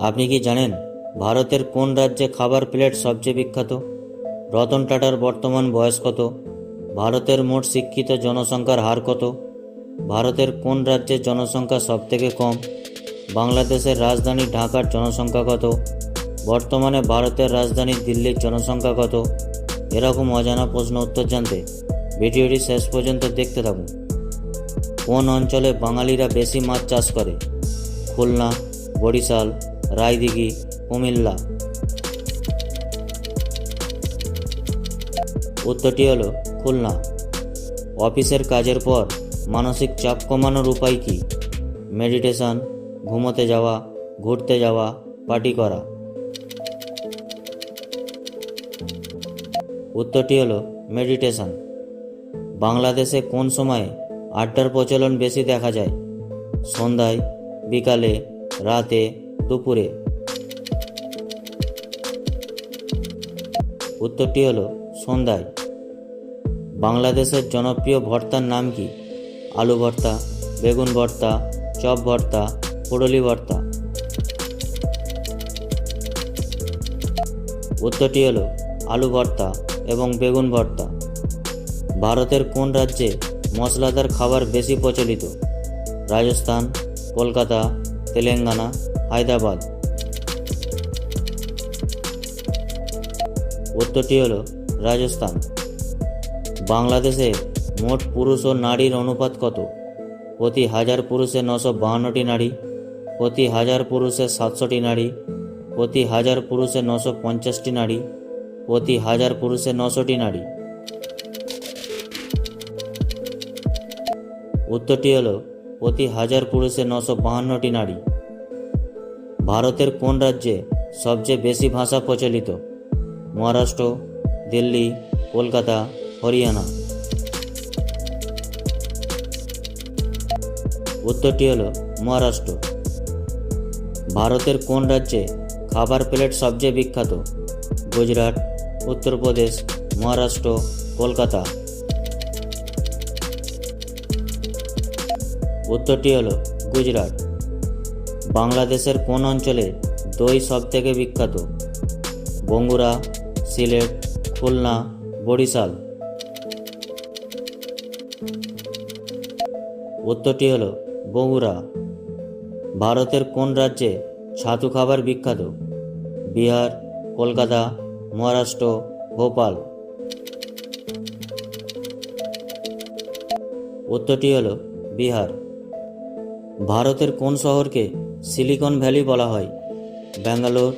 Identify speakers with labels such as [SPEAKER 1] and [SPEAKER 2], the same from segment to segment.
[SPEAKER 1] আপনি কি জানেন ভারতের কোন রাজ্যে খাবার প্লেট সবচেয়ে বিখ্যাত? রতন টাটার বর্তমান বয়স কত? ভারতের মোট শিক্ষিত জনসংখ্যার হার কত? ভারতের কোন রাজ্যের জনসংখ্যা সবথেকে কম? বাংলাদেশের রাজধানী ঢাকার জনসংখ্যা কত? বর্তমানে ভারতের রাজধানী দিল্লির জনসংখ্যা কত? এরকম অজানা প্রশ্ন উত্তর জানতে ভিডিওটি শেষ পর্যন্ত দেখতে থাকুন। কোন অঞ্চলে বাঙালিরা বেশি মাছ চাষ করে? খুলনা, বরিশাল রায়দিঘি, কুমিল্লা। উত্তরটি হলো খুলনা। অফিসের কাজের পর মানসিক চাপ কমানোর উপায় কী? মেডিটেশন, ঘুমোতে যাওয়া, ঘুরতে যাওয়া, পার্টি করা। উত্তরটি হলো মেডিটেশন। বাংলাদেশে কোন সময়ে আড্ডার প্রচলন বেশি দেখা যায়? সন্ধ্যায়, বিকালে, রাতে দুপুরে। উত্তরটি হলো, সন্ধ্যায়। বাংলাদেশের জনপ্রিয় ভর্তার নাম কি? আলু ভর্তা, বেগুন ভর্তা, চপ ভর্তা পুরলি ভর্তা। উত্তরটি হলো, আলু ভর্তা এবং বেগুন ভর্তা। ভারতের কোন রাজ্যে মশলাদার খাবার বেশি প্রচলিত? রাজস্থান, কলকাতা, তেলেঙ্গানা। হায়দ্রাবাদ। উত্তরটি হলো রাজস্থান। বাংলাদেশে মোট পুরুষ ও নারীর অনুপাত কত? প্রতি হাজার পুরুষে নশো বাহান্নটি নারী, প্রতি হাজার পুরুষে সাতশোটি নারী, প্রতি হাজার পুরুষে নশো পঞ্চাশটি নারী, প্রতি হাজার পুরুষে নশোটি নারী। উত্তরটি হলো প্রতি হাজার পুরুষে নশো বাহান্নটি নারী। ভারতের কোন রাজ্যে সবচেয়ে বেশি ভাষা প্রচলিত? মহারাষ্ট্র, দিল্লি, কলকাতা, হরিয়ানা। উত্তরটি হলো মহারাষ্ট্র। ভারতের কোন রাজ্যে খাবার প্লেট সবচেয়ে বিখ্যাত? গুজরাট, উত্তরপ্রদেশ, মহারাষ্ট্র, কলকাতা। উত্তরটি হলো গুজরাট। বাংলাদেশের কোন অঞ্চলে দই সবথেকে বিখ্যাত? বঙ্গুরা সিলেট, খুলনা, বরিশাল। উত্তরটি হলো বগুড়া। ভারতের কোন রাজ্যে ছাতু খাবার বিখ্যাত? বিহার, কলকাতা, মহারাষ্ট্র, ভোপাল। উত্তরটি হলো বিহার। ভারতের কোন শহরকে সিলিকন ভ্যালি বলা হয়। ব্যাঙ্গালোর,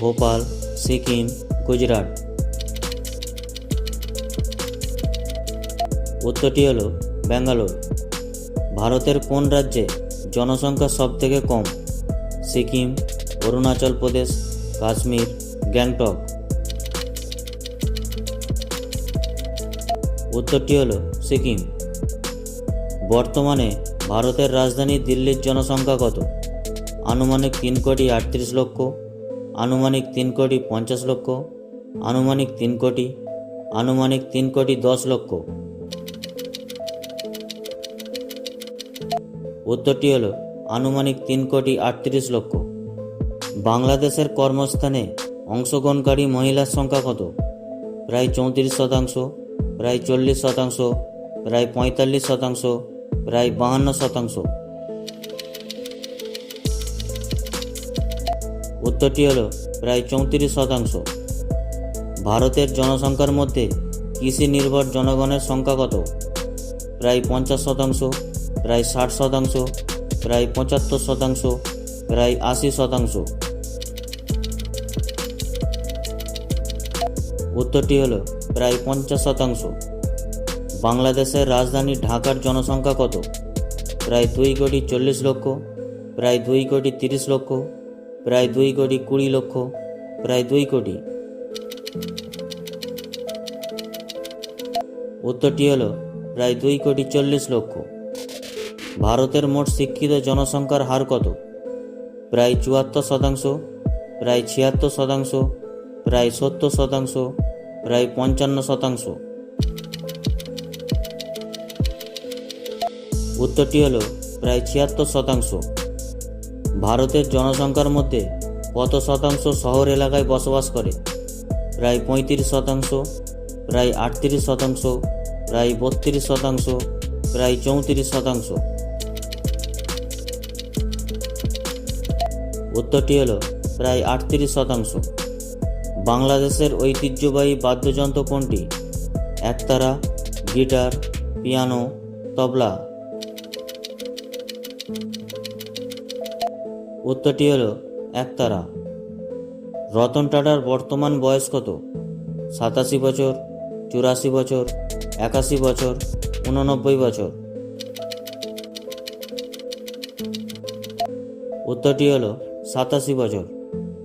[SPEAKER 1] ভোপাল, সিকিম, গুজরাট। উত্তরটি হলো ব্যাঙ্গালোর। ভারতের কোন রাজ্যে জনসংখ্যা সবথেকে কম? সিকিম, অরুণাচল প্রদেশ, কাশ্মীর, গ্যাংটক। উত্তরটি হলো সিকিম। বর্তমানে ভারতের রাজধানী দিল্লির জনসংখ্যা কত? আনুমানিক তিন কোটি আটত্রিশ লক্ষ, আনুমানিক তিন কোটি পঞ্চাশ লক্ষ, আনুমানিক তিন কোটি, আনুমানিক তিন কোটি দশ লক্ষ। উত্তরটি হলো আনুমানিক তিন কোটি আটত্রিশ লক্ষ। বাংলাদেশের কর্মস্থানে অংশগ্রহণকারী মহিলার সংখ্যা কত? প্রায় চৌত্রিশ শতাংশ, প্রায় চল্লিশ শতাংশ, প্রায় পঁয়তাল্লিশ শতাংশ, প্রায় বাহান্ন শতাংশ। উত্তরটি হল প্রায় চৌত্রিশ শতাংশ। ভারতের জনসংখ্যার মধ্যে কৃষি নির্ভর জনগণের সংখ্যা কত? প্রায় পঞ্চাশ শতাংশ, প্রায় ষাট শতাংশ, প্রায় পঁচাত্তর শতাংশ, প্রায় আশি শতাংশ। উত্তরটি হল প্রায় পঞ্চাশ শতাংশ। বাংলাদেশের রাজধানী ঢাকার জনসংখ্যা কত? প্রায় দুই কোটি চল্লিশ লক্ষ, প্রায় দুই কোটি তিরিশ লক্ষ প্রায় দুই কোটি কুড়ি লক্ষ, প্রায় দুই কোটি। উত্তরটি হল, প্রায় দুই কোটি চল্লিশ লক্ষ। ভারতের মোট শিক্ষিত জনসংখ্যার হার কত? প্রায় চুয়াত্তর শতাংশ, প্রায় ছিয়াত্তর শতাংশ, প্রায় সত্তর শতাংশ, প্রায় পঞ্চান্ন শতাংশ। উত্তরটি হল, প্রায় ছিয়াত্তর শতাংশ। ভারতের জনসংখ্যার মধ্যে কত শতাংশ শহর এলাকায় বসবাস করে? প্রায় পঁয়ত্রিশ শতাংশ, প্রায় আটত্রিশ শতাংশ, প্রায় বত্রিশ শতাংশ, প্রায় চৌত্রিশ শতাংশ। উত্তরটি হলো প্রায় আটত্রিশ শতাংশ। বাংলাদেশের ঐতিহ্যবাহী বাদ্যযন্ত্র কোনটি? Ektara, guitar, piano, tabla. উত্তরটি হলো একতারা। রতন টাটার বর্তমান বয়স কত? সাতাশি বছর, চুরাশি বছর, একাশি বছর, উননব্বই বছর। উত্তরটি হলো সাতাশি বছর।